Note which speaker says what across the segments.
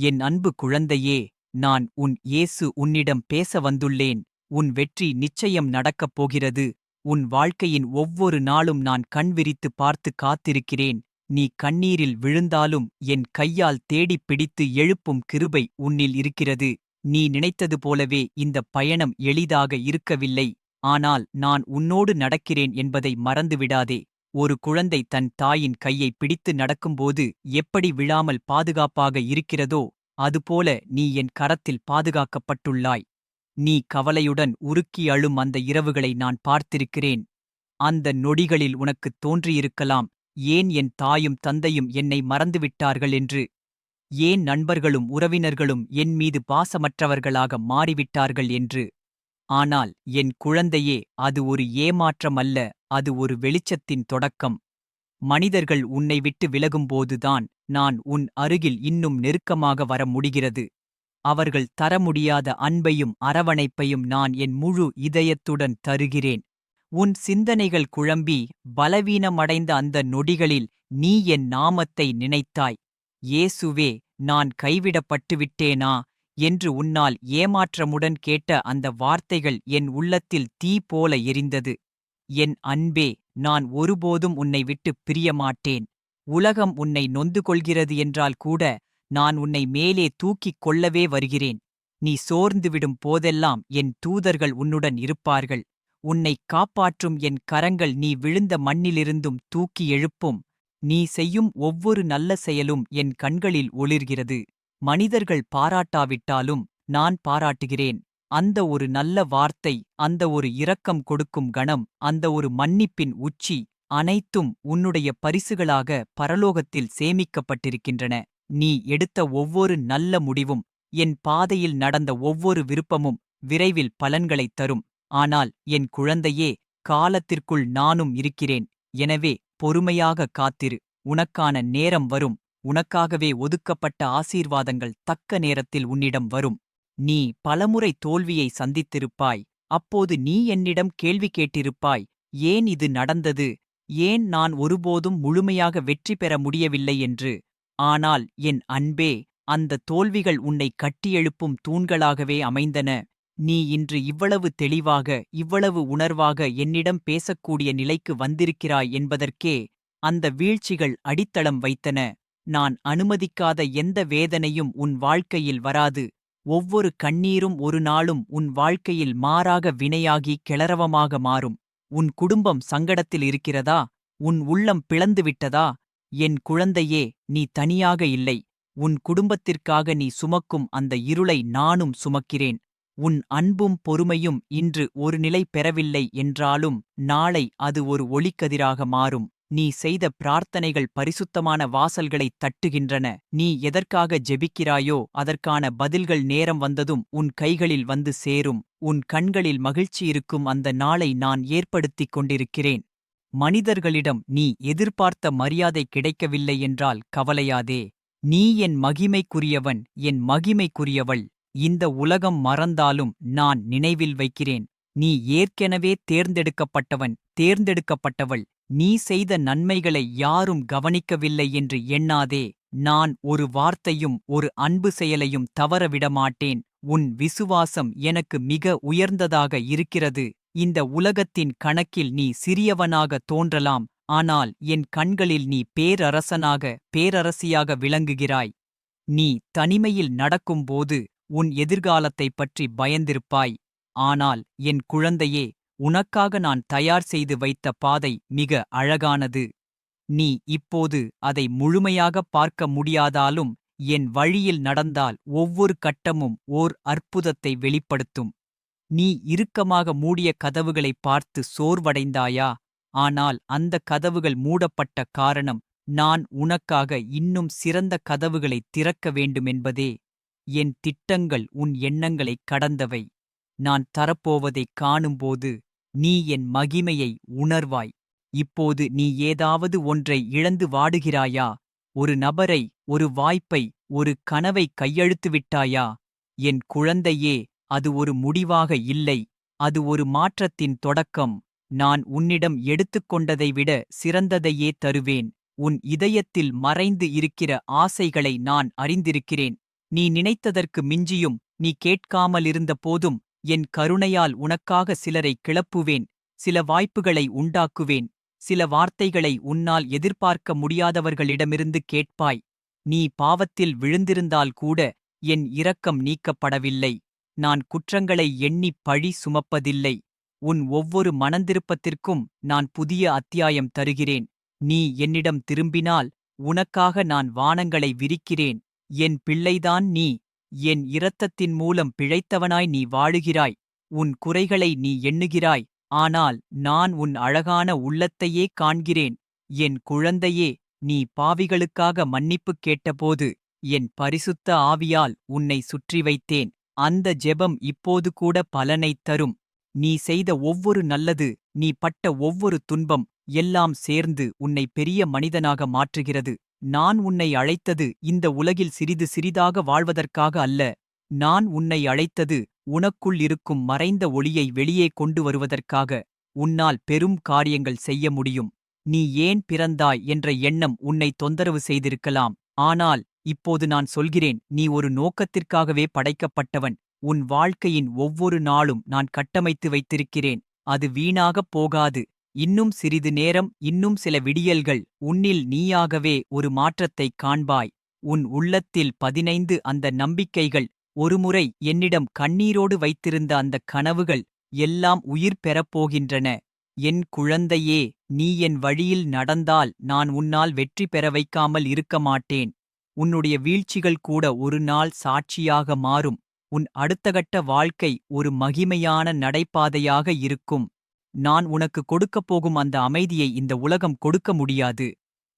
Speaker 1: என் அன்பு குழந்தையே நான் உன் இயேசு உன்னிடம் பேச வந்துள்ளேன். உன் வெற்றி நிச்சயம் நடக்கப் போகிறது. உன் வாழ்க்கையின் ஒவ்வொரு நாளும் நான் கண் விரித்து பார்த்து காத்திருக்கிறேன். நீ கண்ணீரில் விழுந்தாலும் என் கையால் தேடிப் பிடித்து எழுப்பும் கிருபை உன்னில் இருக்கிறது. நீ நினைத்தது போலவே இந்தப் பயணம் எளிதாக இருக்கவில்லை. ஆனால் நான் உன்னோடு நடக்கிறேன் என்பதை மறந்துவிடாதே. ஒரு குழந்தை தன் தாயின் கையை பிடித்து நடக்கும்போது எப்படி விழாமல் பாதுகாப்பாக இருக்கிறதோ அதுபோல நீ என் கரத்தில் பாதுகாக்கப்பட்டுள்ளாய். நீ கவலையுடன் உருக்கி அழும் அந்த இரவுகளை நான் பார்த்திருக்கிறேன். அந்த நொடிகளில் உனக்குத் தோன்றியிருக்கலாம் ஏன் என் தாயும் தந்தையும் என்னை மறந்துவிட்டார்கள் என்று. ஏன் நண்பர்களும் உறவினர்களும் என் மீது பாசமற்றவர்களாக மாறிவிட்டார்கள் என்று. ஆனால் என் குழந்தையே அது ஒரு ஏமாற்றம் அல்ல அது ஒரு வெளிச்சத்தின் தொடக்கம். மனிதர்கள் உன்னை விட்டு விலகும்போதுதான் நான் உன் அருகில் இன்னும் நெருக்கமாக வர முடிகிறது. அவர்கள் தர முடியாத அன்பையும் அரவணைப்பையும் நான் என் முழு இதயத்துடன் தருகிறேன். உன் சிந்தனைகள் குழம்பி பலவீனமடைந்த அந்த நொடிகளில் நீ என் நாமத்தை நினைத்தாய். இயேசுவே நான் கைவிடப்பட்டுவிட்டேனா? என்று உன்னால் ஏமாற்றமுடன் கேட்ட அந்த வார்த்தைகள் என் உள்ளத்தில் தீ போல எரிந்தது. என் அன்பே நான் ஒருபோதும் உன்னை விட்டுப் பிரியமாட்டேன். உலகம் உன்னை நொந்து கொள்கிறது என்றால் கூட நான் உன்னை மேலே தூக்கிக் கொள்ளவே வருகிறேன். நீ சோர்ந்துவிடும் போதெல்லாம் என் தூதர்கள் உன்னுடன் இருப்பார்கள். உன்னைக் காப்பாற்றும் என் கரங்கள் நீ விழுந்த மண்ணிலிருந்தும் தூக்கி எழுப்பும். நீ செய்யும் ஒவ்வொரு நல்ல செயலும் என் கண்களில் ஒளிர்கிறது. மனிதர்கள் பாராட்டாவிட்டாலும் நான் பாராட்டுகிறேன். அந்த ஒரு நல்ல வார்த்தை அந்த ஒரு இரக்கம் கொடுக்கும் கணம் அந்த ஒரு மன்னிப்பின் உச்சி அனைத்தும் உன்னுடைய பரிசுகளாக பரலோகத்தில் சேமிக்கப்பட்டிருக்கின்றன. நீ எடுத்த ஒவ்வொரு நல்ல முடிவும் என் பாதையில் நடந்த ஒவ்வொரு விருப்பமும் விரைவில் பலன்களைத் தரும். ஆனால் என் குழந்தையே காலத்திற்குள் நானும் இருக்கிறேன். எனவே பொறுமையாக காத்திரு. உனக்கான நேரம் வரும். உனக்காகவே ஒதுக்கப்பட்ட ஆசீர்வாதங்கள் தக்க நேரத்தில் உன்னிடம் வரும். நீ பலமுறை தோல்வியை சந்தித்திருப்பாய். அப்போது நீ என்னிடம் கேள்வி கேட்டிருப்பாய். ஏன் இது நடந்தது? ஏன் நான் ஒருபோதும் முழுமையாக வெற்றி பெற முடியவில்லை என்று? ஆனால் என் அன்பே அந்த தோல்விகள் உன்னை கட்டியெழுப்பும் தூண்களாகவே அமைந்தன. நீ இன்று இவ்வளவு தெளிவாக இவ்வளவு உணர்வாக என்னிடம் பேசக்கூடிய நிலைக்கு வந்திருக்கிறாய் என்பதற்கே அந்த வீழ்ச்சிகள் அடித்தளம் வைத்தன. நான் அனுமதிக்காத எந்த வேதனையும் உன் வாழ்க்கையில் வராது. ஒவ்வொரு கண்ணீரும் ஒரு நாளும் உன் வாழ்க்கையில் மாறாக வினையாகி கிளரவமாக மாறும். உன் குடும்பம் சங்கடத்தில் இருக்கிறதா? உன் உள்ளம் பிளந்துவிட்டதா என் குழந்தையே நீ தனியாக இல்லை. உன் குடும்பத்திற்காக நீ சுமக்கும் அந்த இருளை நானும் சுமக்கிறேன். உன் அன்பும் பொறுமையும் இன்று ஒரு நிலை பெறவில்லை என்றாலும் நாளை அது ஒரு ஒளிக்கதிராக மாறும். நீ செய்த பிரார்த்தனைகள் பரிசுத்தமான வாசல்களைத் தட்டுகின்றன. நீ எதற்காக ஜெபிக்கிறாயோ அதற்கான பதில்கள் நேரம் வந்ததும் உன் கைகளில் வந்து சேரும். உன் கண்களில் மகிழ்ச்சி இருக்கும் அந்த நாளை நான் ஏற்படுத்திக் கொண்டிருக்கிறேன். மனிதர்களிடம் நீ எதிர்பார்த்த மரியாதை கிடைக்கவில்லை என்றால் கவலையாதே. நீ என் மகிமைக்குரியவன் என் மகிமைக்குரியவள். இந்த உலகம் மறந்தாலும் நான் நினைவில் வைக்கிறேன். நீ ஏற்கெனவே தேர்ந்தெடுக்கப்பட்டவன் தேர்ந்தெடுக்கப்பட்டவள். நீ செய்த நன்மைகளை யாரும் கவனிக்கவில்லை என்று எண்ணாதே. நான் ஒரு வார்த்தையும் ஒரு அன்பு செயலையும் தவறவிடமாட்டேன் உன் விசுவாசம் எனக்கு மிக உயர்ந்ததாக இருக்கிறது. இந்த உலகத்தின் கணக்கில் நீ சிறியவனாக தோன்றலாம். ஆனால் என் கண்களில் நீ பேரரசனாக பேரரசியாக விளங்குகிறாய். நீ தனிமையில் நடக்கும்போது உன் எதிர்காலத்தைப் பற்றி பயந்திருப்பாய். ஆனால் என் குழந்தையே உனக்காக நான் தயார் செய்து வைத்த பாதை மிக அழகானது. நீ இப்போது அதை முழுமையாகப் பார்க்க முடியாதாலும் என் வழியில் நடந்தால் ஒவ்வொரு கட்டமும் ஓர் அற்புதத்தை வெளிப்படுத்தும். நீ இறுக்கமாக மூடிய கதவுகளைப் பார்த்து சோர்வடைந்தாயா? ஆனால் அந்த கதவுகள் மூடப்பட்ட காரணம் நான் உனக்காக இன்னும் சிறந்த கதவுகளைத் திறக்க வேண்டுமென்பதே. என் திட்டங்கள் உன் எண்ணங்களைக் கடந்தவை. நான் தரப்போவதைக் காணும்போது நீ என் மகிமையை உணர்வாய். இப்போது நீ ஏதாவது ஒன்றை இழந்து வாடுகிறாயா? ஒரு நபரை ஒரு வாய்ப்பை ஒரு கனவை கையெழுத்துவிட்டாயா என் குழந்தையே அது ஒரு முடிவாக இல்லை. அது ஒரு மாற்றத்தின் தொடக்கம். நான் உன்னிடம் எடுத்துக்கொண்டதை விட சிறந்ததையே தருவேன். உன் இதயத்தில் மறைந்து இருக்கிற ஆசைகளை நான் அறிந்திருக்கிறேன். நீ நினைத்ததற்கு மிஞ்சியும் நீ கேட்காமலிருந்த போதும் என் கருணையால் உனக்காக சிலரை கிளப்புவேன் சில வாய்ப்புகளை உண்டாக்குவேன் சில வார்த்தைகளை உன்னால் எதிர்பார்க்க முடியாதவர்களிடமிருந்து கேட்பாய். நீ பாவத்தில் விழுந்திருந்தால் கூட என் இரக்கம் நீக்கப்படவில்லை. நான் குற்றங்களை எண்ணிப் பழி சுமப்பதில்லை. உன் ஒவ்வொரு மனந்திருப்பத்திற்கும் நான் புதிய அத்தியாயம் தருகிறேன். நீ என்னிடம் திரும்பினால் உனக்காக நான் வானங்களை விரிக்கிறேன். என் பிள்ளைதான் நீ. என் இரத்தத்தின் மூலம் பிழைத்தவனாய் நீ வாழுகிறாய். உன் குறைகளை நீ எண்ணுகிறாய். ஆனால் நான் உன் அழகான உள்ளத்தையே காண்கிறேன். என் குழந்தையே நீ பாவிகளுக்காக மன்னிப்புக் கேட்டபோது என் பரிசுத்த ஆவியால் உன்னை சுற்றி வைத்தேன். அந்த ஜெபம் இப்போது கூட பலனைத் தரும். நீ செய்த ஒவ்வொரு நல்லது நீ பட்ட ஒவ்வொரு துன்பம் எல்லாம் சேர்ந்து உன்னை பெரிய மனிதனாக மாற்றுகிறது. நான் உன்னை அழைத்தது இந்த உலகில் சிறிது சிறிதாக வாழ்வதற்காக அல்ல. நான் உன்னை அழைத்தது உனக்குள் இருக்கும் மறைந்த ஒளியை வெளியே கொண்டு வருவதற்காக உன்னால் பெரும் காரியங்கள் செய்ய முடியும். நீ ஏன் பிறந்தாய் என்ற எண்ணம் உன்னை தொந்தரவு செய்திருக்கலாம். ஆனால் இப்போது நான் சொல்கிறேன் நீ ஒரு நோக்கத்திற்காகவே படைக்கப்பட்டவன். உன் வாழ்க்கையின் ஒவ்வொரு நாளும் நான் கட்டமைத்து வைத்திருக்கிறேன். அது வீணாகப் போகாது. இன்னும் சிறிது நேரம் இன்னும் சில விடியல்கள் உன்னில் நீயாகவே ஒரு மாற்றத்தைக் காண்பாய். உன் உள்ளத்தில் பதினைந்து அந்த நம்பிக்கைகள் ஒருமுறை என்னிடம் கண்ணீரோடு வைத்திருந்த அந்தக் கனவுகள் எல்லாம் உயிர் பெறப்போகின்றன என் குழந்தையே நீ என் வழியில் நடந்தால் நான் உன்னால் வெற்றி பெற வைக்காமல் இருக்க மாட்டேன். உன்னுடைய வீழ்ச்சிகள் கூட ஒரு நாள் சாட்சியாக மாறும். உன் அடுத்தகட்ட வாழ்க்கை ஒரு மகிமையான நடைபாதையாக இருக்கும். நான் உனக்கு கொடுக்கப் போகும் அந்த அமைதியை இந்த உலகம் கொடுக்க முடியாது.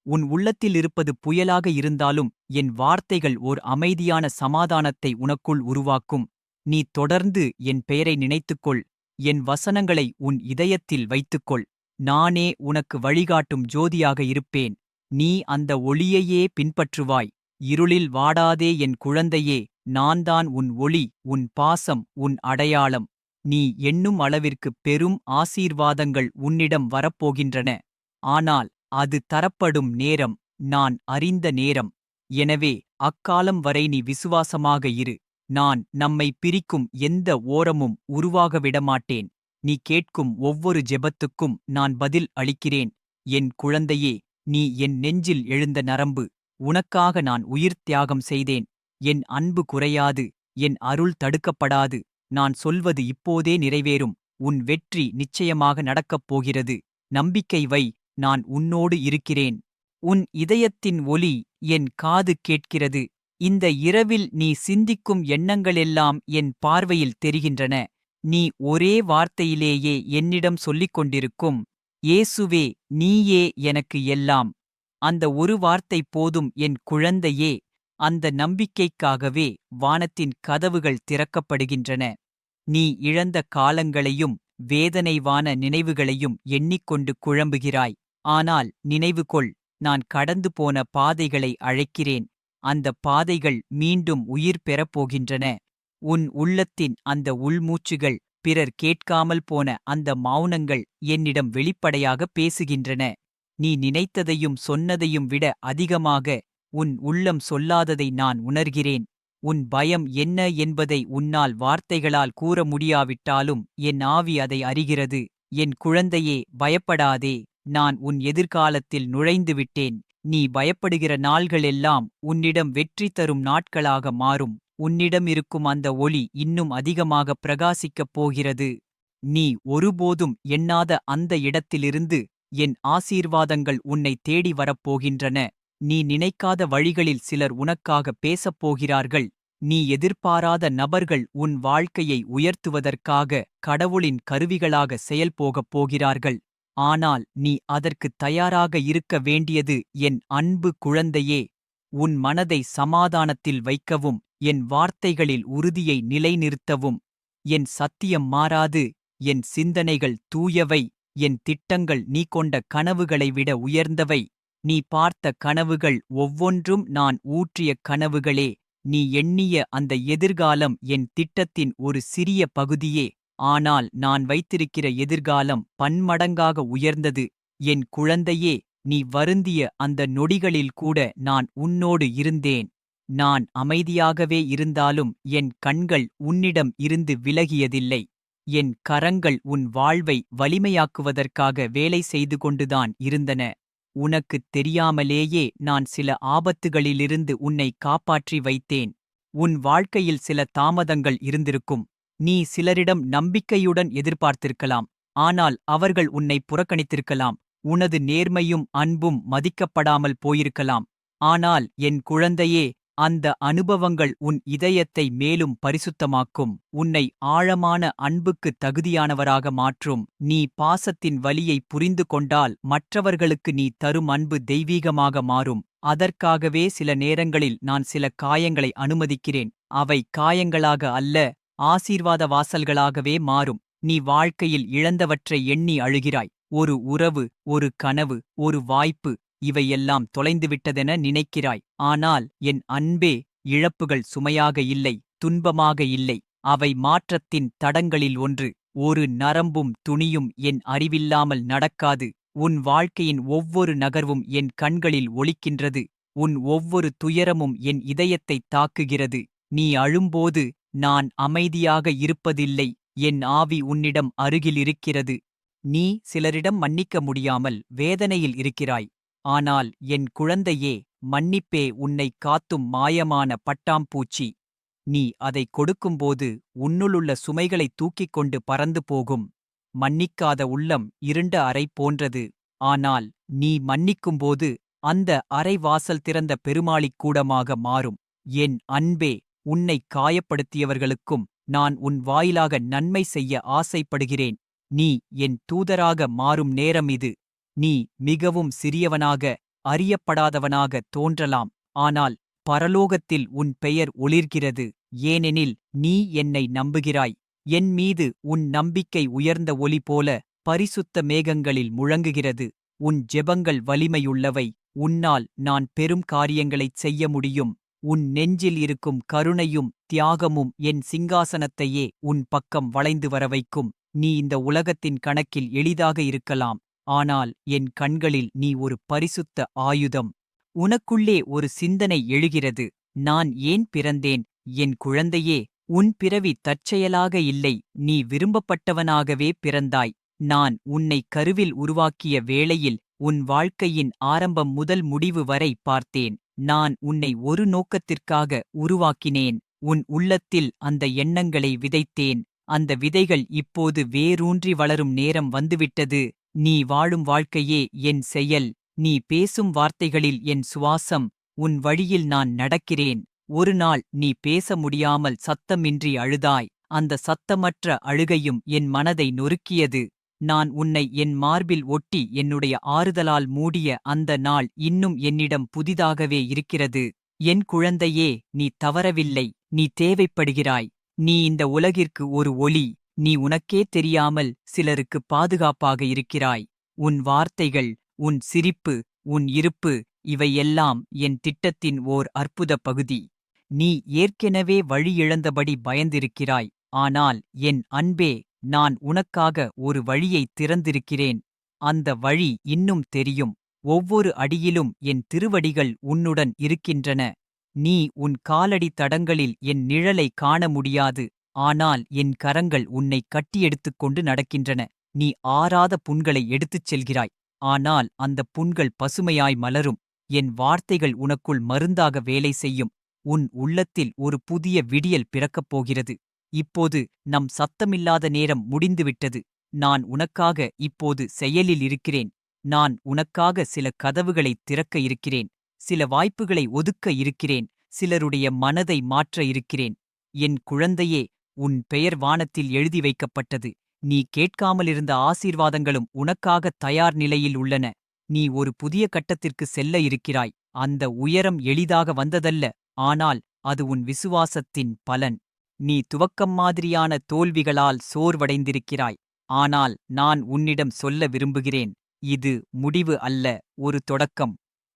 Speaker 1: உன் உள்ளத்தில் இருப்பது புயலாக இருந்தாலும் என் வார்த்தைகள் ஓர் அமைதியான சமாதானத்தை உனக்குள் உருவாக்கும். நீ தொடர்ந்து என் பெயரை நினைத்துக்கொள். என் வசனங்களை உன் இதயத்தில் வைத்துக்கொள். நானே உனக்கு வழிகாட்டும் ஜோதியாக இருப்பேன். நீ அந்த ஒளியையே பின்பற்றுவாய். இருளில் வாடாதே என் குழந்தையே. நான்தான் உன் ஒளி உன் பாசம் உன் அடையாளம். நீ எண்ணும் அளவிற்கு பெரும் ஆசீர்வாதங்கள் உன்னிடம் வரப்போகின்றன. ஆனால் அது தரப்படும் நேரம் நான் அறிந்த நேரம். எனவே அக்காலம் வரை நீ விசுவாசமாக இரு. நான் நம்மை பிரிக்கும் எந்த ஓரமும் உருவாக விடமாட்டேன் நீ கேட்கும் ஒவ்வொரு ஜெபத்துக்கும் நான் பதில் அளிக்கிறேன். என் குழந்தையே நீ என் நெஞ்சில் எழுந்த நரம்பு. உனக்காக நான் உயிர் தியாகம் செய்தேன். என் அன்பு குறையாது. என் அருள் தடுக்கப்படாது. நான் சொல்வது இப்போதே நிறைவேறும். உன் வெற்றி நிச்சயமாக நடக்கப் போகிறது. நம்பிக்கை வை நான் உன்னோடு இருக்கிறேன். உன் இதயத்தின் ஒலி என் காது கேட்கிறது. இந்த இரவில் நீ சிந்திக்கும் எண்ணங்களெல்லாம் என் பார்வையில் தெரிகின்றன. நீ ஒரே வார்த்தையிலேயே என்னிடம் சொல்லிக் கொண்டிருக்கும். ஏசுவே நீயே எனக்கு எல்லாம். அந்த ஒரு வார்த்தை போதும் என் குழந்தையே. அந்த நம்பிக்கைக்காகவே வானத்தின் கதவுகள் திறக்கப்படுகின்றன. நீ இழந்த காலங்களையும் வேதனைவான நினைவுகளையும் எண்ணிக்கொண்டு குழம்புகிறாய். ஆனால் நினைவுகொள் நான் கடந்து போன பாதைகளை அழைக்கிறேன். அந்த பாதைகள் மீண்டும் உயிர் பெறப்போகின்றன. உன் உள்ளத்தின் அந்த உள்மூச்சுகள் பிறர் கேட்காமல் போன அந்த மௌனங்கள் என்னிடம் வெளிப்படையாக பேசுகின்றன. நீ நினைத்ததையும் சொன்னதையும் விட அதிகமாக உன் உள்ளம் சொல்லாததை நான் உணர்கிறேன். உன் பயம் என்ன என்பதை உன்னால் வார்த்தைகளால் கூற முடியாவிட்டாலும் என் ஆவி அதை அறிகிறது. என் குழந்தையே பயப்படாதே. நான் உன் எதிர்காலத்தில் நுழைந்து விட்டேன். நீ பயப்படுகிற நாள்களெல்லாம் உன்னிடம் வெற்றி தரும் நாட்களாக மாறும். உன்னிடம் இருக்கும் அந்த ஒளி இன்னும் அதிகமாக பிரகாசிக்கப் போகிறது. நீ ஒருபோதும் எண்ணாத அந்த இடத்திலிருந்து என் ஆசீர்வாதங்கள் உன்னை தேடி வரப்போகின்றன நீ நினைக்காத வழிகளில் சிலர் உனக்காக பேசப் போகிறார்கள் நீ எதிர்பாராத நபர்கள் உன் வாழ்க்கையை உயர்த்துவதற்காக கடவுளின் கருவிகளாக செயல்போகப் போகிறார்கள். ஆனால் நீ அதற்குத் தயாராக இருக்க வேண்டியது என் அன்பு குழந்தையே. உன் மனதை சமாதானத்தில் வைக்கவும் என் வார்த்தைகளில் உறுதியை நிலைநிறுத்தவும். என் சத்தியம் மாறாது என் சிந்தனைகள் தூயவை என் திட்டங்கள் நீ கொண்ட கனவுகளை விட உயர்ந்தவை. நீ பார்த்த கனவுகள் ஒவ்வொன்றும் நான் ஊற்றிய கனவுகளே நீ எண்ணிய அந்த எதிர்காலம் என் திட்டத்தின் ஒரு சிறிய பகுதியே ஆனால் நான் வைத்திருக்கிற எதிர்காலம் பன்மடங்காக உயர்ந்தது. என் குழந்தையே நீ வருந்திய அந்த நொடிகளில் கூட நான் உன்னோடு இருந்தேன். நான் அமைதியாகவே இருந்தாலும் என் கண்கள் உன்னிடம் இருந்து விலகியதில்லை. என் கரங்கள் உன் வாழ்வை வலிமையாக்குவதற்காக வேலை செய்து கொண்டுதான் இருந்தன. உனக்குத் தெரியாமலேயே நான் சில ஆபத்துகளிலிருந்து உன்னை காப்பாற்றி வைத்தேன். உன் வாழ்க்கையில் சில தாமதங்கள் இருந்திருக்கும். நீ சிலரிடம் நம்பிக்கையுடன் எதிர்பார்த்திருக்கலாம். ஆனால் அவர்கள் உன்னை புறக்கணித்திருக்கலாம். உனது நேர்மையும் அன்பும் மதிக்கப்படாமல் போயிருக்கலாம். ஆனால் என் குழந்தையே அந்த அனுபவங்கள் உன் இதயத்தை மேலும் பரிசுத்தமாக்கும். உன்னை ஆழமான அன்புக்கு தகுதியானவராக மாற்றும். நீ பாசத்தின் வலியை புரிந்து கொண்டால் மற்றவர்களுக்கு நீ தரும் அன்பு தெய்வீகமாக மாறும். அதற்காகவே சில நேரங்களில் நான் சில காயங்களை அனுமதிக்கிறேன். அவை காயங்களாக அல்ல ஆசீர்வாத வாசல்களாகவே மாறும். நீ வாழ்க்கையில் இழந்தவற்றை எண்ணி அழுகிறாய். ஒரு உறவு ஒரு கனவு ஒரு வாய்ப்பு இவையெல்லாம் தொலைந்துவிட்டதென நினைக்கிறாய். ஆனால் என் அன்பே இழப்புகள் சுமையாக இல்லை துன்பமாக இல்லை. அவை மாற்றத்தின் தடங்களில் ஒன்று. ஒரு நரம்பும் துணியும் என் அறிவில்லாமல் நடக்காது. உன் வாழ்க்கையின் ஒவ்வொரு நகர்வும் என் கண்களில் ஒலிக்கின்றது. உன் ஒவ்வொரு துயரமும் என் இதயத்தை தாக்குகிறது. நீ அழும்போது நான் அமைதியாக இருப்பதில்லை. என் ஆவி உன்னிடம் அருகில் இருக்கிறது. நீ சிலரிடம் மன்னிக்க முடியாமல் வேதனையில் இருக்கிறாய். ஆனால் என் குழந்தையே மன்னிப்பே உன்னை காத்தும் மாயமான பட்டாம்பூச்சி நீ அதை கொடுக்கும்போது உன்னுளுள்ள சுமைகளை தூக்கிக் கொண்டு பறந்து போகும். மன்னிக்காத உள்ளம் இருண்ட அறை போன்றது. ஆனால் நீ மன்னிக்கும்போது அந்த அறை வாசல் திறந்த பெருமாளிக் கூடமாக மாறும். என் அன்பே உன்னை காயப்படுத்தியவர்களுக்கும் நான் உன் வாயிலாக நன்மை செய்ய ஆசைப்படுகிறேன். நீ என் தூதராக மாறும் நேரம் இது. நீ மிகவும் சிறியவனாக அறியப்படாதவனாக தோன்றலாம். ஆனால் பரலோகத்தில் உன் பெயர் ஒளிர்கிறது. ஏனெனில் நீ என்னை நம்புகிறாய். என் மீது உன் நம்பிக்கை உயர்ந்த ஒலி போல பரிசுத்த மேகங்களில் முழங்குகிறது. உன் ஜெபங்கள் வலிமையுள்ளவை. உன்னால் நான் பெரும் காரியங்களைச் செய்ய முடியும். உன் நெஞ்சில் இருக்கும் கருணையும் தியாகமும் என் சிங்காசனத்தையே உன் பக்கம் வளைந்து வர வைக்கும் நீ இந்த உலகத்தின் கணக்கில் எளிதாக இருக்கலாம். ஆனால் என் கண்களில் நீ ஒரு பரிசுத்த ஆயுதம். உனக்குள்ளே ஒரு சிந்தனை எழுகிறது. நான் ஏன் பிறந்தேன்? என் குழந்தையே உன் பிறவி தற்செயலாக இல்லை. நீ விரும்பப்பட்டவனாகவே பிறந்தாய். நான் உன்னை கருவில் உருவாக்கிய வேளையில் உன் வாழ்க்கையின் ஆரம்பம் முதல் முடிவு வரை பார்த்தேன். நான் உன்னை ஒரு நோக்கத்திற்காக உருவாக்கினேன். உன் உள்ளத்தில் அந்த எண்ணங்களை விதைத்தேன். அந்த விதைகள் இப்போது வேரூன்றி வளரும் நேரம் வந்துவிட்டது. நீ வாழும் வாழ்க்கையே என் செயல். நீ பேசும் வார்த்தைகளில் என் சுவாசம். உன் வழியில் நான் நடக்கிறேன். ஒரு நாள் நீ பேச முடியாமல் சத்தமின்றி அழுதாய். அந்த சத்தமற்ற அழுகையும் என் மனதை நொறுக்கியது. நான் உன்னை என் மார்பில் ஒட்டி என்னுடைய ஆறுதலால் மூடிய அந்த நாள் இன்னும் என்னிடம் புதிதாகவே இருக்கிறது. என் குழந்தையே நீ தவறவில்லை. நீ தேவைப்படுகிறாய். நீ இந்த உலகிற்கு ஒரு ஒளி. நீ உனக்கே தெரியாமல் சிலருக்கு பாதுகாப்பாக இருக்கிறாய். உன் வார்த்தைகள் உன் சிரிப்பு உன் இருப்பு இவையெல்லாம் என் திட்டத்தின் ஓர் அற்புத பகுதி. நீ ஏற்கெனவே வழியிழந்தபடி பயந்திருக்கிறாய். ஆனால் என் அன்பே நான் உனக்காக ஒரு வழியைத் திறந்திருக்கிறேன். அந்த வழி இன்னும் தெரியும். ஒவ்வொரு அடியிலும் என் திருவடிகள் உன்னுடன் இருக்கின்றன. நீ உன் காலடி தடங்களில் என் நிழலை காண முடியாது. ஆனால் என் கரங்கள் உன்னை கட்டியெடுத்துக் கொண்டு நடக்கின்றன. நீ ஆறாத புண்களை எடுத்துச் செல்கிறாய். ஆனால் அந்த புண்கள் பசுமையாய் மலரும். என் வார்த்தைகள் உனக்குள் மருந்தாக வேலை செய்யும். உன் உள்ளத்தில் ஒரு புதிய விடியல் பிறக்கப் போகிறது. இப்போது நம் சத்தமில்லாத நேரம் முடிந்துவிட்டது. நான் உனக்காக இப்போது செயலில் இருக்கிறேன். நான் உனக்காக சில கதவுகளைத் திறக்க இருக்கிறேன். சில வாய்ப்புகளை ஒதுக்க இருக்கிறேன். சிலருடைய மனதை மாற்ற இருக்கிறேன். என் குழந்தையே உன் பெயர் வானத்தில் எழுதி வைக்கப்பட்டது. நீ கேட்காமலிருந்த ஆசீர்வாதங்களும் உனக்காக தயார் நிலையில் உள்ளன. நீ ஒரு புதிய கட்டத்திற்கு செல்ல இருக்கிறாய். அந்த உயரம் எளிதாக வந்ததல்ல ஆனால் அது உன் விசுவாசத்தின் பலன். நீ துவக்கம் மாதிரியான தோல்விகளால் சோர்வடைந்திருக்கிறாய். ஆனால் நான் உன்னிடம் சொல்ல விரும்புகிறேன் இது முடிவு அல்ல ஒரு தொடக்கம்.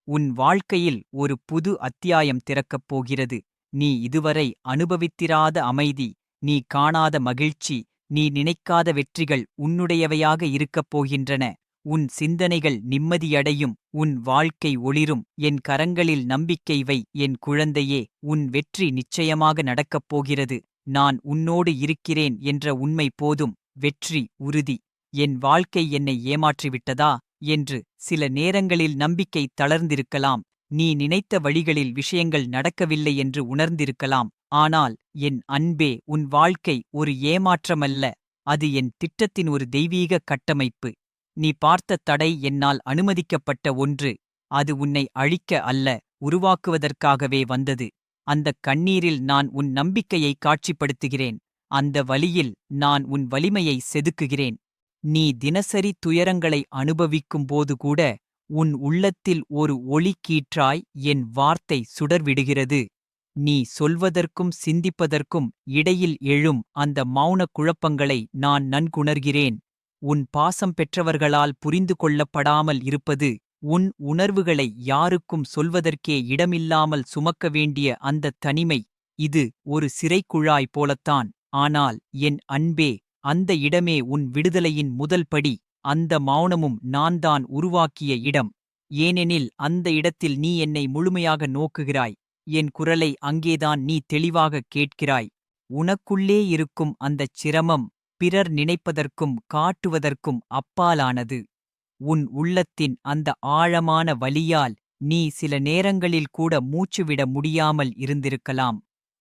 Speaker 1: உன் வாழ்க்கையில் ஒரு புது அத்தியாயம் திறக்கப் போகிறது நீ இதுவரை அனுபவித்திராத அமைதி நீ காணாத மகிழ்ச்சி நீ நினைக்காத வெற்றிகள் உன்னுடையவையாக இருக்கப் போகின்றன. உன் சிந்தனைகள் நிம்மதியடையும் உன் வாழ்க்கை ஒளிரும். என் கரங்களில் நம்பிக்கை வை என் குழந்தையே உன் வெற்றி நிச்சயமாக நடக்கப் போகிறது. நான் உன்னோடு இருக்கிறேன் என்ற உண்மை போதும் வெற்றி உறுதி. என் வாழ்க்கை என்னை ஏமாற்றிவிட்டதா? என்று சில நேரங்களில் நம்பிக்கை தளர்ந்திருக்கலாம். நீ நினைத்த வழிகளில் விஷயங்கள் நடக்கவில்லை என்று உணர்ந்திருக்கலாம். ஆனால் என் அன்பே உன் வாழ்க்கை ஒரு ஏமாற்றமல்ல அது என் திட்டத்தின் ஒரு தெய்வீக கட்டமைப்பு. நீ பார்த்த தடை என்னால் அனுமதிக்கப்பட்ட ஒன்று அது உன்னை அழிக்க அல்ல உருவாக்குவதற்காகவே வந்தது. அந்தக் கண்ணீரில் நான் உன் நம்பிக்கையை காட்சிப்படுத்துகிறேன் அந்த வழியில் நான் உன் வலிமையை செதுக்குகிறேன். நீ தினசரி துயரங்களை அனுபவிக்கும்போது கூட உன் உள்ளத்தில் ஒரு ஒளி கீற்றாய் என் வார்த்தை சுடர்விடுகிறது. நீ சொல்வதற்கும் சிந்திப்பதற்கும் இடையில் எழும் அந்த மௌனக் குழப்பங்களை நான் நன்குணர்கிறேன். உன் பாசம் பெற்றவர்களால் புரிந்து கொள்ளப்படாமல் இருப்பது உன் உணர்வுகளை யாருக்கும் சொல்வதற்கே இடமில்லாமல் சுமக்க வேண்டிய அந்த தனிமை. இது ஒரு சிறைக்குழாய் போலத்தான். ஆனால் என் அன்பே அந்த இடமே உன் விடுதலையின் முதல் படி. அந்த மௌனமும் நான்தான் உருவாக்கிய இடம். ஏனெனில் அந்த இடத்தில் நீ என்னை முழுமையாக நோக்குகிறாய். என் குரலை அங்கேதான் நீ தெளிவாகக் கேட்கிறாய். உனக்குள்ளே இருக்கும் அந்தச் சிரமம் பிறர் நினைப்பதற்கும் காட்டுவதற்கும் அப்பாலானது. உன் உள்ளத்தின் அந்த ஆழமான வலியால் நீ சில நேரங்களில் கூட மூச்சுவிட முடியாமல் இருந்திருக்கலாம்.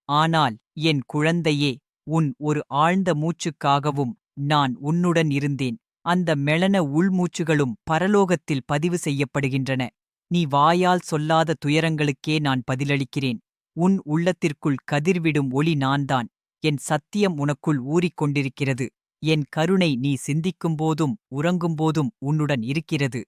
Speaker 1: ஆனால் என் குழந்தையே உன் ஒரு ஆழ்ந்த மூச்சுக்காகவும் நான் உன்னுடன் இருந்தேன். அந்த மெளன உள்மூச்சுகளும் பரலோகத்தில் பதிவு செய்யப்படுகின்றன. நீ வாயால் சொல்லாத துயரங்களுக்கே நான் பதிலளிக்கிறேன். உன் உள்ளத்திற்குள் கதிர்விடும் ஒளி நான்தான். என் சத்தியம் உனக்குள் ஊறிக்கொண்டிருக்கிறது. என் கருணை நீ சிந்திக்கும்போதும் உறங்கும்போதும் உன்னுடன் இருக்கிறது.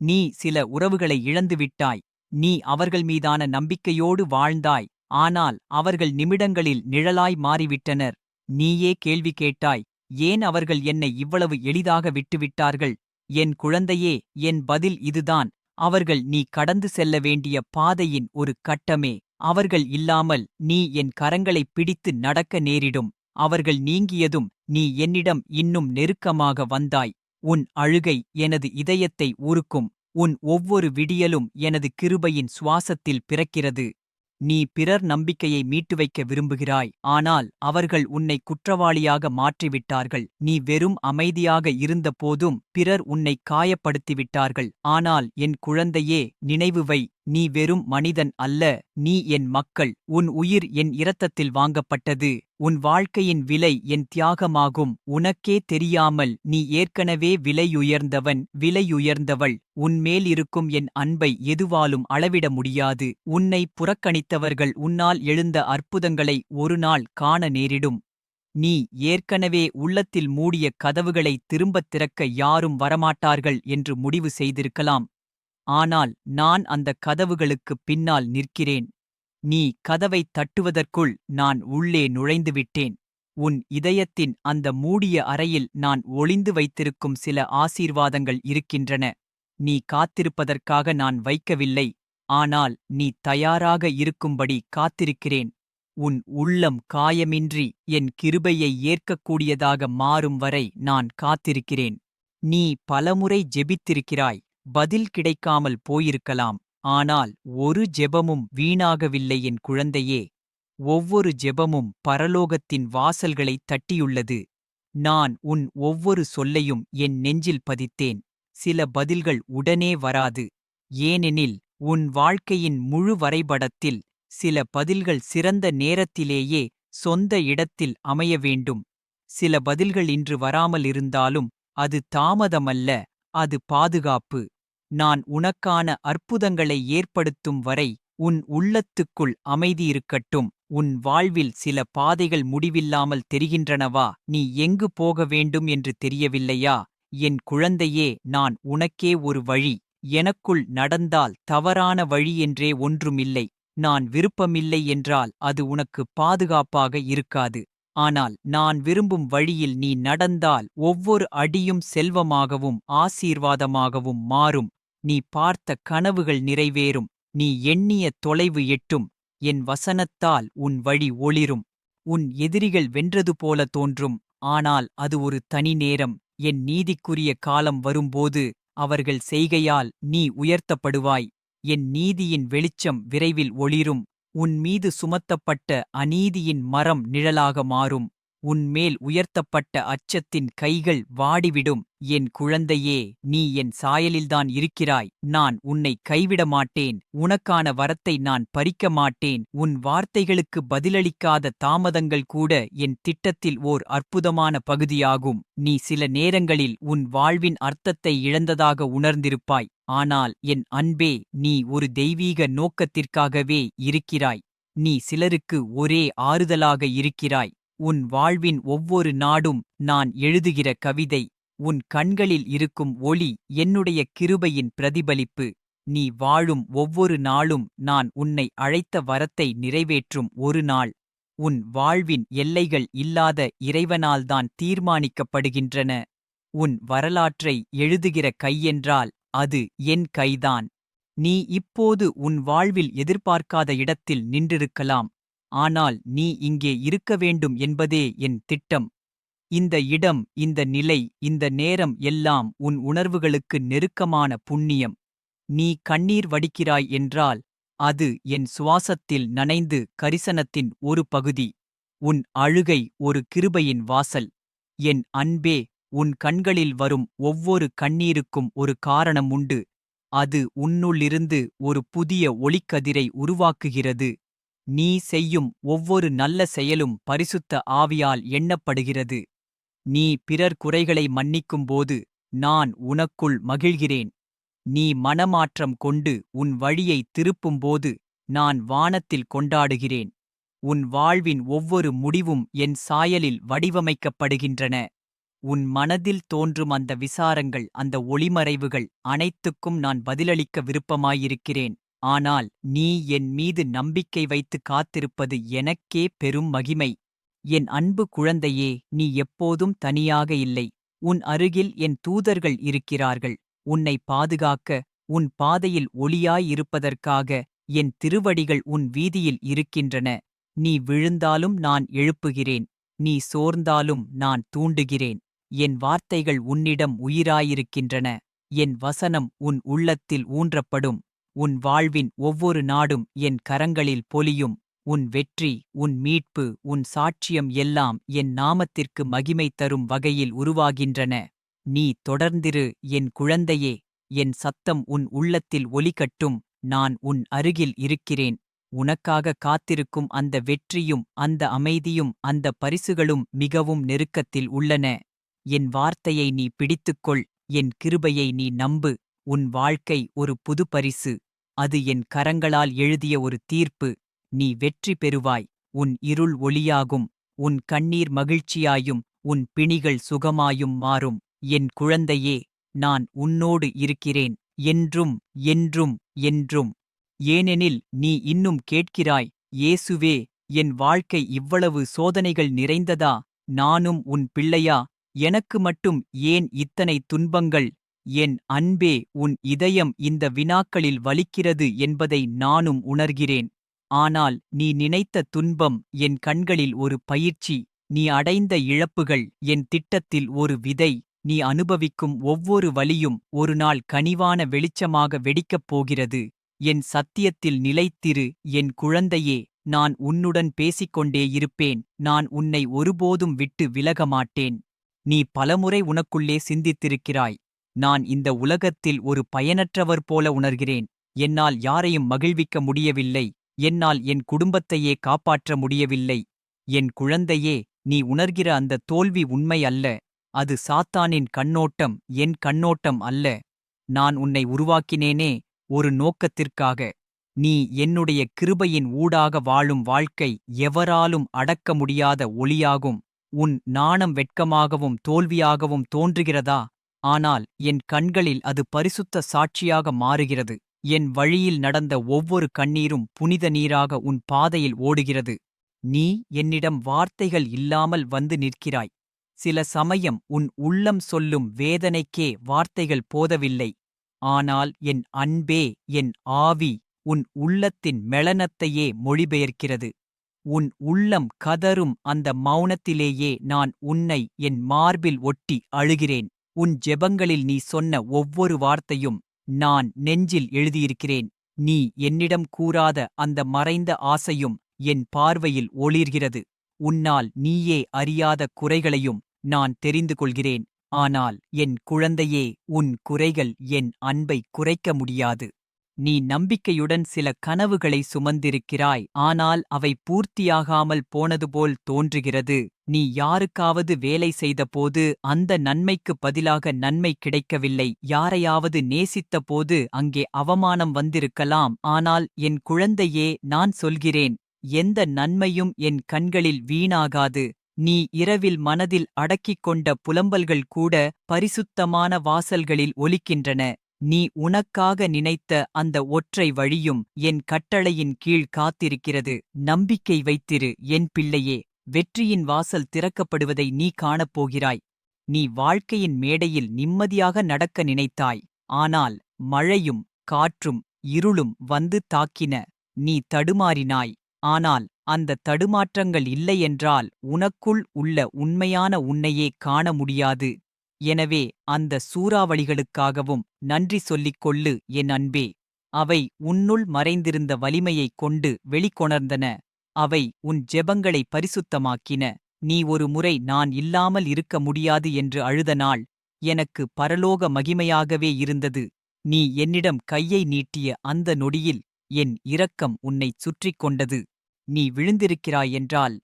Speaker 1: நீ சில உறவுகளை இழந்துவிட்டாய். நீ அவர்கள் மீதான நம்பிக்கையோடு வாழ்ந்தாய். ஆனால் அவர்கள் நிமிடங்களில் நிழலாய் மாறிவிட்டனர். நீயே கேள்வி கேட்டாய். ஏன் அவர்கள் என்னை இவ்வளவு எளிதாக விட்டுவிட்டார்கள்? என் குழந்தையே என் பதில் இதுதான். அவர்கள் நீ கடந்து செல்ல வேண்டிய பாதையின் ஒரு கட்டமே. அவர்கள் இல்லாமல் நீ என் கரங்களைப் பிடித்து நடக்க நேரிடும். அவர்கள் நீங்கியதும் நீ என்னிடம் இன்னும் நெருக்கமாக வந்தாய். உன் அழுகை எனது இதயத்தை உருக்கும். உன் ஒவ்வொரு விடியலும் எனது கிருபையின் சுவாசத்தில் பிறக்கிறது. நீ பிறர் நம்பிக்கையை மீட்டு வைக்க விரும்புகிறாய். ஆனால் அவர்கள் உன்னை குற்றவாளியாக மாற்றிவிட்டார்கள். நீ வெறும் அமைதியாக இருந்தபோதும் பிறர் உன்னை காயப்படுத்திவிட்டார்கள். ஆனால் என் குழந்தையே நினைவு வை. நீ வெறும் மனிதன் அல்ல நீ என் மக்கள் உன் உயிர் என் இரத்தத்தில் வாங்கப்பட்டது உன் வாழ்க்கையின் விலை என் தியாகமாகும் உனக்கே தெரியாமல் நீ ஏற்கனவே விலையுயர்ந்தவன் விலையுயர்ந்தவள் உன்மேல் இருக்கும் என் அன்பை எதுவாலும் அளவிட முடியாது உன்னை புறக்கணித்தவர்கள் உன்னால் எழுந்த அற்புதங்களை ஒருநாள் காண நேரிடும். நீ ஏற்கனவே உள்ளத்தில் மூடிய கதவுகளை திரும்பத் திறக்க யாரும் வரமாட்டார்கள் என்று முடிவு செய்திருக்கலாம். ஆனால் நான் அந்த கதவுகளுக்குப் பின்னால் நிற்கிறேன். நீ கதவைத் தட்டுவதற்குள் நான் உள்ளே நுழைந்துவிட்டேன். உன் இதயத்தின் அந்த மூடிய அறையில் நான் ஒளிந்து வைத்திருக்கும் சில ஆசீர்வாதங்கள் இருக்கின்றன. நீ காத்திருப்பதற்காக நான் வைக்கவில்லை. ஆனால் நீ தயாராக இருக்கும்படி காத்திருக்கிறேன். உன் உள்ளம் காயமின்றி என் கிருபையை ஏற்கக்கூடியதாக மாறும் வரை நான் காத்திருக்கிறேன். நீ பலமுறை ஜெபித்திருக்கிறாய். பதில் கிடைக்காமல் போயிருக்கலாம். ஆனால் ஒரு ஜெபமும் வீணாகவில்லை என் குழந்தையே ஒவ்வொரு ஜெபமும் பரலோகத்தின் வாசல்களைத் தட்டியுள்ளது. நான் உன் ஒவ்வொரு சொல்லையும் என் நெஞ்சில் பதித்தேன். சில பதில்கள் உடனே வராது. ஏனெனில் உன் வாழ்க்கையின் முழு வரைபடத்தில் சில பதில்கள் சிறந்த நேரத்திலேயே சொந்த இடத்தில் அமைய வேண்டும். சில பதில்கள் இன்று வராமல் இருந்தாலும் அது தாமதமல்ல அது பாதுகாப்பு. நான் உனக்கான அற்புதங்களை ஏற்படுத்தும் வரை உன் உள்ளத்துக்குள் அமைதியிருக்கட்டும். உன் வாழ்வில் சில பாதைகள் முடிவில்லாமல் தெரிகின்றனவா? நீ எங்கு போக வேண்டும் என்று தெரியவில்லையா? என் குழந்தையே நான் உனக்கே ஒரு வழி. எனக்குள் நடந்தால் தவறான வழி என்றே ஒன்றுமில்லை. நான் விருப்பமில்லை என்றால் அது உனக்கு பாதுகாப்பாக இருக்காது. ஆனால் நான் விரும்பும் வழியில் நீ நடந்தால் ஒவ்வொரு அடியும் செல்வமாகவும் ஆசீர்வாதமாகவும் மாறும். நீ பார்த்த கனவுகள் நிறைவேறும். நீ எண்ணிய தொலைவு எட்டும். என் வசனத்தால் உன் வழி ஒளிரும். உன் எதிரிகள் வென்றது போல தோன்றும். ஆனால் அது ஒரு தனி நேரம். என் நீதிக்குரிய காலம் வரும்போது அவர்கள் செய்கையால் நீ உயர்த்தப்படுவாய். என் நீதியின் வெளிச்சம் விரைவில் ஒளிரும். உன் மீது சுமத்தப்பட்ட அநீதியின் மரம் நிழலாக மாறும். உன்மேல் உயர்த்தப்பட்ட அச்சத்தின் கைகள் வாடிவிடும். என் குழந்தையே நீ என் சாயலில்தான் இருக்கிறாய். நான் உன்னை கைவிட மாட்டேன் உனக்கான வரத்தை நான் பறிக்க மாட்டேன் உன் வார்த்தைகளுக்கு பதிலளிக்காத தாமதங்கள் கூட என் திட்டத்தில் ஓர் அற்புதமான பகுதியாகும். நீ சில நேரங்களில் உன் வாழ்வின் அர்த்தத்தை இழந்ததாக உணர்ந்திருப்பாய். ஆனால் என் அன்பே நீ ஒரு தெய்வீக நோக்கத்திற்காகவே இருக்கிறாய். நீ சிலருக்கு ஒரே ஆறுதலாக இருக்கிறாய். உன் வாழ்வின் ஒவ்வொரு நாடும் நான் எழுதுகிற கவிதை உன் கண்களில் இருக்கும் ஒளி என்னுடைய கிருபையின் பிரதிபலிப்பு. நீ வாழும் ஒவ்வொரு நாளும் நான் உன்னை அழைத்த வரத்தை நிறைவேற்றும் ஒரு நாள். உன் வாழ்வின் எல்லைகள் இல்லாத இறைவனால்தான் தீர்மானிக்கப்படுகின்றன. உன் வரலாற்றை எழுதுகிற கையென்றால் அது என் கைதான். நீ இப்போது உன் வாழ்வில் எதிர்பார்க்காத இடத்தில் நின்றிருக்கலாம். ஆனால் நீ இங்கே இருக்க வேண்டும் என்பதே என் திட்டம். இந்த இடம் இந்த நிலை இந்த நேரம் எல்லாம் உன் உணர்வுகளுக்கு நெருக்கமான புண்ணியம். நீ கண்ணீர் வடிக்கிறாய் என்றால் அது என் சுவாசத்தில் நனைந்து கரிசனத்தின் ஒரு பகுதி. உன் அழுகை ஒரு கிருபையின் வாசல். என் அன்பே உன் கண்களில் வரும் ஒவ்வொரு கண்ணீருக்கும் ஒரு காரணம் உண்டு. அது உன்னுள்ளிருந்து ஒரு புதிய ஒளிக்கதிரை உருவாக்குகிறது. நீ செய்யும் ஒவ்வொரு நல்ல செயலும் பரிசுத்த ஆவியால் எண்ணப்படுகிறது. நீ பிறர் குறைகளை மன்னிக்கும்போது நான் உனக்குள் மகிழ்கிறேன். நீ மனமாற்றம் கொண்டு உன் வழியை திருப்பும்போது நான் வானத்தில் கொண்டாடுகிறேன். உன் வாழ்வின் ஒவ்வொரு முடிவும் என் சாயலில் வடிவமைக்கப்படுகின்றன. உன் மனதில் தோன்றும் அந்த விசாரங்கள் அந்த ஒளிமறைவுகள் அனைத்துக்கும் நான் பதிலளிக்க விருப்பமாயிருக்கிறேன். ஆனால் நீ என் மீது நம்பிக்கை வைத்து காத்திருப்பது எனக்கே பெரும் மகிமை. என் அன்பு குழந்தையே நீ எப்போதும் தனியாக இல்லை. உன் அருகில் என் தூதர்கள் இருக்கிறார்கள். உன்னை பாதுகாக்க உன் பாதையில் ஒளியாயிருப்பதற்காக என் திருவடிகள் உன் வீதியில் இருக்கின்றன. நீ விழுந்தாலும் நான் எழுப்புகிறேன். நீ சோர்ந்தாலும் நான் தூண்டுகிறேன். என் வார்த்தைகள் உன்னிடம் உயிராயிருக்கின்றன. என் வசனம் உன் உள்ளத்தில் ஊன்றப்படும். உன் வாழ்வின் ஒவ்வொரு நாடும் என் கரங்களில் பொலியும். உன் வெற்றி உன் மீட்பு உன் சாட்சியம் எல்லாம் என் நாமத்திற்கு மகிமை தரும் வகையில் உருவாகின்றன. நீ தொடர்ந்திரு என் குழந்தையே. என் சத்தம் உன் உள்ளத்தில் ஒலிக்கட்டும் நான் உன் அருகில் இருக்கிறேன். உனக்காக காத்திருக்கும் அந்த வெற்றியும் அந்த அமைதியும் அந்த பரிசுகளும் மிகவும் நெருக்கத்தில் உள்ளன. என் வார்த்தையை நீ பிடித்துக்கொள். என் கிருபையை நீ நம்பு. உன் வாழ்க்கை ஒரு புது பரிசு. அது என் கரங்களால் எழுதிய ஒரு தீர்ப்பு. நீ வெற்றி பெறுவாய். உன் இருள் ஒளியாகும். உன் கண்ணீர் மகிழ்ச்சியாயும். உன் பிணிகள் சுகமாயும் மாறும். என் குழந்தையே நான் உன்னோடு இருக்கிறேன். என்றும் என்றும் என்றும். ஏனெனில் நீ இன்னும் கேட்கிறாய் இயேசுவே என் வாழ்க்கை இவ்வளவு சோதனைகள் நிறைந்ததா? நானும் உன் பிள்ளையா? எனக்கு மட்டும் ஏன் இத்தனை துன்பங்கள்? என் அன்பே உன் இதயம் இந்த வினாக்களில் வலிக்கிறது என்பதை நானும் உணர்கிறேன். ஆனால் நீ நினைத்த துன்பம் என் கண்களில் ஒரு பயிற்சி நீ அடைந்த இழப்புகள் என் திட்டத்தில் ஒரு விதை நீ அனுபவிக்கும் ஒவ்வொரு வலியும் ஒரு நாள் கனிவான வெளிச்சமாக வெடிக்கப் போகிறது. என் சத்தியத்தில் நிலைத்திரு என் குழந்தையே நான் உன்னுடன் பேசிக்கொண்டே இருப்பேன் நான் உன்னை ஒருபோதும் விட்டு விலக மாட்டேன் நீ பலமுறை உனக்குள்ளே சிந்தித்திருக்கிறாய். நான் இந்த உலகத்தில் ஒரு பயனற்றவர் போல உணர்கிறேன். என்னால் யாரையும் மகிழ்விக்க முடியவில்லை. என்னால் என் குடும்பத்தையே காப்பாற்ற முடியவில்லை. என் குழந்தையே நீ உணர்கிற அந்த தோல்வி உண்மை அல்ல. அது சாத்தானின் கண்ணோட்டம் என் கண்ணோட்டம் அல்ல. நான் உன்னை உருவாக்கினேனே ஒரு நோக்கத்திற்காக. நீ என்னுடைய கிருபையின் ஊடாக வாழும் வாழ்க்கை எவராலும் அடக்க முடியாத ஒளியாகும். உன் நாணம் வெட்கமாகவும் தோல்வியாகவும் தோன்றுகிறதா? ஆனால் என் கண்களில் அது பரிசுத்த சாட்சியாக மாறுகிறது. என் வழியில் நடந்த ஒவ்வொரு கண்ணீரும் புனித நீராக உன் பாதையில் ஓடுகிறது. நீ என்னிடம் வார்த்தைகள் இல்லாமல் வந்து நிற்கிறாய். சில சமயம் உன் உள்ளம் சொல்லும் வேதனைக்கே வார்த்தைகள் போதவில்லை. ஆனால் என் அன்பே என் ஆவி உன் உள்ளத்தின் மெளனத்தையே மொழிபெயர்க்கிறது. உன் உள்ளம் கதரும் அந்த மௌனத்திலேயே நான் உன்னை என் மார்பில் ஒட்டி அழுகிறேன். உன் ஜெபங்களில் நீ சொன்ன ஒவ்வொரு வார்த்தையும் நான் நெஞ்சில் எழுதியிருக்கிறேன். நீ என்னிடம் கூறாத அந்த மறைந்த ஆசையும் என் பார்வையில் ஒளிர்கிறது. உன்னால் நீயே அறியாத குறைகளையும் நான் தெரிந்து கொள்கிறேன். ஆனால் என் குழந்தையே உன் குறைகள் என் அன்பை குறைக்க முடியாது. நீ நம்பிக்கையுடன் சில கனவுகளை சுமந்திருக்கிறாய். ஆனால் அவை பூர்த்தியாகாமல் போனதுபோல் தோன்றுகிறது. நீ யாருக்காவது வேலை செய்தபோது அந்த நன்மைக்கு பதிலாக நன்மை கிடைக்கவில்லை. யாரையாவது நேசித்தபோது அங்கே அவமானம் வந்திருக்கலாம். ஆனால் என் குழந்தையே நான் சொல்கிறேன் எந்த நன்மையும் என் கண்களில் வீணாகாது. நீ இரவில் மனதில் அடக்கிக் கொண்ட புலம்பல்கள் கூட பரிசுத்தமான வாசல்களில் ஒலிக்கின்றன. நீ உனக்காக நினைத்த அந்த ஒற்றை வழியும் என் கட்டளையின் கீழ் காத்திருக்கிறது. நம்பிக்கை வைத்திரு என் பிள்ளையே. வெற்றியின் வாசல் திறக்கப்படுவதை நீ காணப்போகிறாய் நீ வாழ்க்கையின் மேடையில் நிம்மதியாக நடக்க நினைத்தாய். ஆனால் மழையும் காற்றும் இருளும் வந்து தாக்கின நீ தடுமாறினாய். ஆனால் அந்த தடுமாற்றங்கள் இல்லையென்றால் உனக்குள் உள்ள உண்மையான உன்னையே காண முடியாது. எனவே அந்த சூறாவளிகளுக்காகவும் நன்றி சொல்லிக் கொள்ளு என் அன்பே. அவை உன்னுள் மறைந்திருந்த வலிமையைக் கொண்டு வெளிக்கொணர்ந்தன. அவை உன் ஜெபங்களை பரிசுத்தமாக்கின. நீ ஒரு முறை நான் இல்லாமல் இருக்க முடியாது என்று அழுத நாள் எனக்கு பரலோக மகிமையாகவே இருந்தது. நீ என்னிடம் கையை நீட்டிய அந்த நொடியில் என் இரக்கம் உன்னைச் சுற்றிக் கொண்டது. நீ விழுந்திருக்கிறாய் என்றால்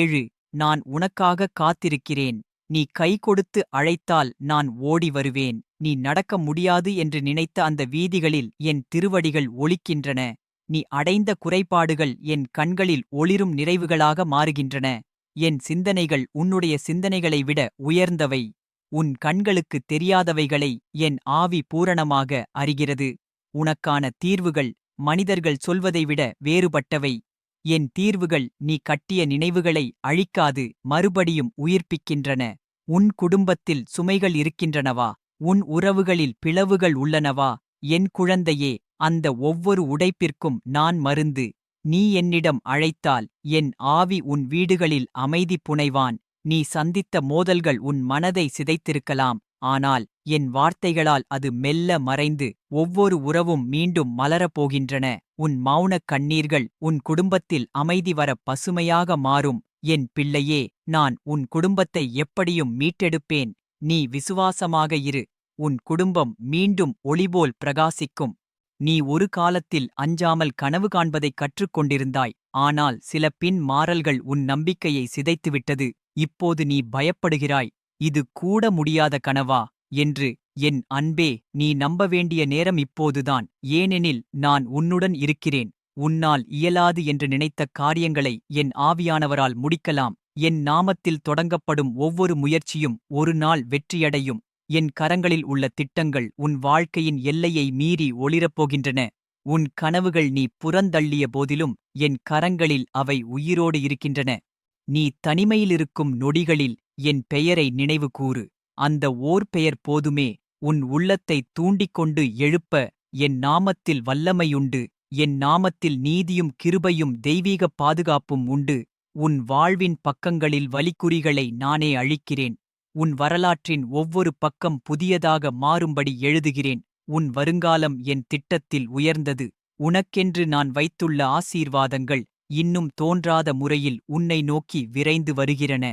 Speaker 1: ஏழு நான் உனக்காக காத்திருக்கிறேன். நீ கை கொடுத்து அழைத்தால் நான் ஓடி வருவேன். நீ நடக்க முடியாது என்று நினைத்த அந்த வீதிகளில் என் திருவடிகள் ஒலிக்கின்றன. நீ அடைந்த குறைபாடுகள் என் கண்களில் ஒளிரும் நிறைவுகளாக மாறுகின்றன. என் சிந்தனைகள் உன்னுடைய சிந்தனைகளை விட உயர்ந்தவை. உன் கண்களுக்குத் தெரியாதவைகளை என் ஆவி பூரணமாக அறிகிறது. உனக்கான தீர்வுகள் மனிதர்கள் சொல்வதை விட வேறுபட்டவை. என் தீர்வுகள் நீ கட்டிய நினைவுகளை அழிக்காது மறுபடியும் உயிர்ப்பிக்கின்றன. உன் குடும்பத்தில் சுமைகள் இருக்கின்றனவா? உன் உறவுகளில் பிளவுகள் உள்ளனவா? என் குழந்தையே அந்த ஒவ்வொரு உடைப்பிற்கும் நான் மருந்து நீ என்னிடம் அழைத்தால் என் ஆவி உன் வீடுகளில் அமைதி புனைவான் நீ சந்தித்த மோதல்கள் உன் மனதை சிதைத்திருக்கலாம் ஆனால் என் வார்த்தைகளால் அது மெல்ல மறைந்து ஒவ்வொரு உறவும் மீண்டும் மலரப்போகின்றன உன் மௌனக் கண்ணீர்கள் உன் குடும்பத்தில் அமைதி வர பசுமையாக மாறும் என் பிள்ளையே நான் உன் குடும்பத்தை எப்படியும் மீட்டெடுப்பேன் நீ விசுவாசமாக இரு உன் குடும்பம் மீண்டும் ஒளிபோல் பிரகாசிக்கும். நீ ஒரு காலத்தில் அஞ்சாமல் கனவு காண்பதைக் கற்றுக்கொண்டிருந்தாய் ஆனால் சில பின் மாறல்கள் உன் நம்பிக்கையை சிதைத்துவிட்டது. இப்போது நீ பயப்படுகிறாய் இது கூட முடியாத கனவா? என்று என் அன்பே நீ நம்ப வேண்டிய நேரம் இப்போதுதான். ஏனெனில் நான் உன்னுடன் இருக்கிறேன் உன்னால் இயலாது என்று நினைத்த காரியங்களை என் ஆவியானவரால் முடிக்கலாம். என் நாமத்தில் தொடங்கப்படும் ஒவ்வொரு முயற்சியும் ஒரு நாள் வெற்றியடையும். என் கரங்களில் உள்ள திட்டங்கள் உன் வாழ்க்கையின் எல்லையை மீறி ஒளிரப்போகின்றன. உன் கனவுகள் நீ புறந்தள்ளிய போதிலும் என் கரங்களில் அவை உயிரோடு இருக்கின்றன. நீ தனிமையிலிருக்கும் நொடிகளில் என் பெயரை நினைவு கூறு அந்த ஓர் பெயர் போதுமே. உன் உள்ளத்தை தூண்டிக்கொண்டு எழுப்ப என் நாமத்தில் வல்லமையுண்டு. என் நாமத்தில் நீதியும் கிருபையும் தெய்வீகப் பாதுகாப்பும் உண்டு. உன் வாழ்வின் பக்கங்களில் வலிக்குறிகளை நானே அழிக்கிறேன். உன் வரலாற்றின் ஒவ்வொரு பக்கம் புதியதாக மாறும்படி எழுதுகிறேன். உன் வருங்காலம் என் திட்டத்தில் உயர்ந்தது. உனக்கென்று நான் வைத்துள்ள ஆசீர்வாதங்கள் இன்னும் தோன்றாத முறையில் உன்னை நோக்கி விரைந்து வருகிறன.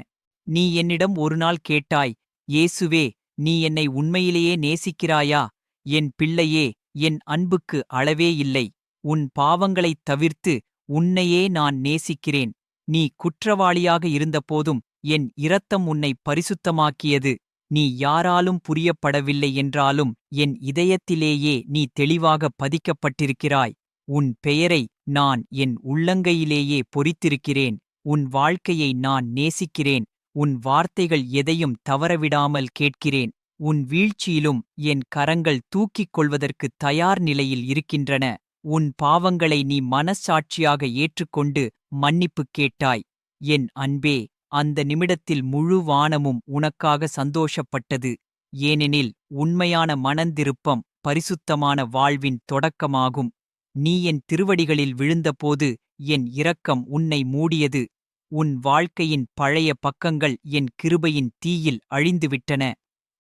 Speaker 1: நீ என்னிடம் ஒருநாள் கேட்டாய் இயேசுவே நீ என்னை உண்மையிலேயே நேசிக்கிறாயா? என் பிள்ளையே என் அன்புக்கு அளவே இல்லை. உன் பாவங்களைத் தவிர்த்து உன்னையே நான் நேசிக்கிறேன். நீ குற்றவாளியாக இருந்தபோதும் என் இரத்தம் உன்னை பரிசுத்தமாக்கியது. நீ யாராலும் புரியப்படவில்லை என்றாலும் என் இதயத்திலேயே நீ தெளிவாக பதிக்கப்பட்டிருக்கிறாய். உன் பெயரை நான் என் உள்ளங்கையிலேயே பொறித்திருக்கிறேன். உன் வாழ்க்கையை நான் நேசிக்கிறேன். உன் வார்த்தைகள் எதையும் தவறவிடாமல் கேட்கிறேன். உன் வீழ்ச்சியிலும் என் கரங்கள் தூக்கிக் கொள்வதற்கு தயார் நிலையில் இருக்கின்றன. உன் பாவங்களை நீ மனச்சாட்சியாக ஏற்றுக்கொண்டு மன்னிப்புக் கேட்டாய். என் அன்பே அந்த நிமிடத்தில் முழு வானமும் உனக்காக சந்தோஷப்பட்டது. ஏனெனில் உண்மையான மனந்திருப்பம் பரிசுத்தமான வாழ்வின் தொடக்கமாகும். நீ என் திருவடிகளில் விழுந்தபோது என் இரக்கம் உன்னை மூடியது. உன் வாழ்க்கையின் பழைய பக்கங்கள் என் கிருபையின் தீயில் அழிந்துவிட்டன.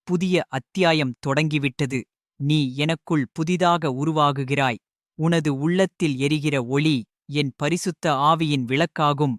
Speaker 1: புதிய அத்தியாயம் தொடங்கிவிட்டது. நீ எனக்குள் புதிதாக உருவாகுகிறாய். உனது உள்ளத்தில் எரிகிற ஒளி என் பரிசுத்த ஆவியின் விளக்காகும்.